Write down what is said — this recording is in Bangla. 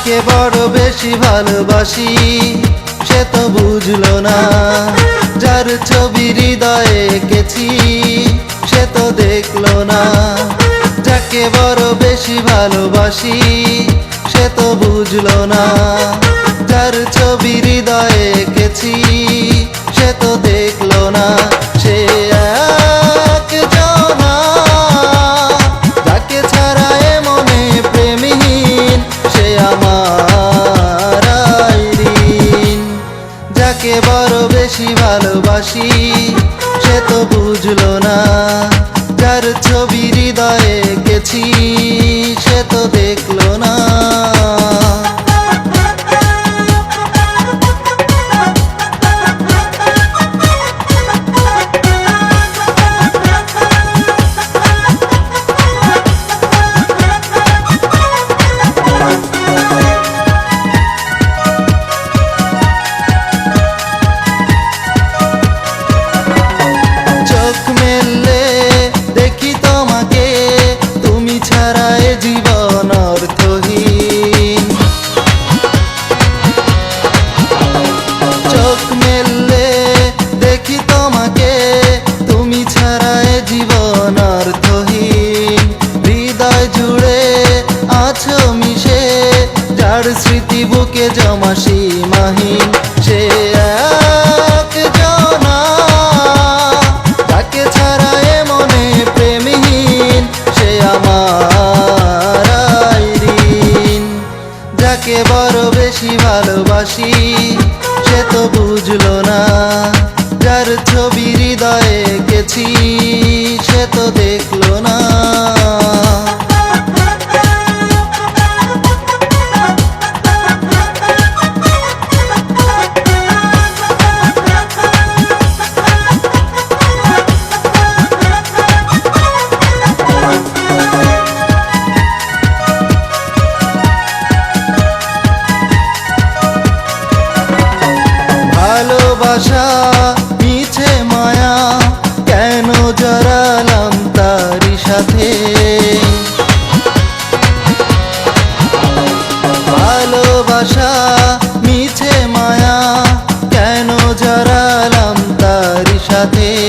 যাকে বড় বেশি ভালোবাসি, সে তো বুঝলো না। যার ছবি হৃদয়ে এঁকেছি, সে তো দেখল না। যাকে বড় বেশি ভালোবাসি, সে তো বুঝলো না। যার ছবি হৃদয়ে এঁকেছি যাকে বড় বেশি ভালোবাসি সে তো বুঝলো না যার ছবি হৃদয়ে গেছি। বুকে জমা সীমাহীন, সে একজনা তাকে ছাড়া এ মনে প্রেমহীন, সে আমার আইরিন যাকে বড় বেশি ভালোবাসি, সে তো বুঝলো না। যার ছবি হৃদয়ে গেছি, সে তো দেখল ভালোবাসা মিছে মায়া কেন জড়ালাম তারি সাথে? ভালোবাসা মিছে মায়া কেন জড়ালাম তারি সাথে?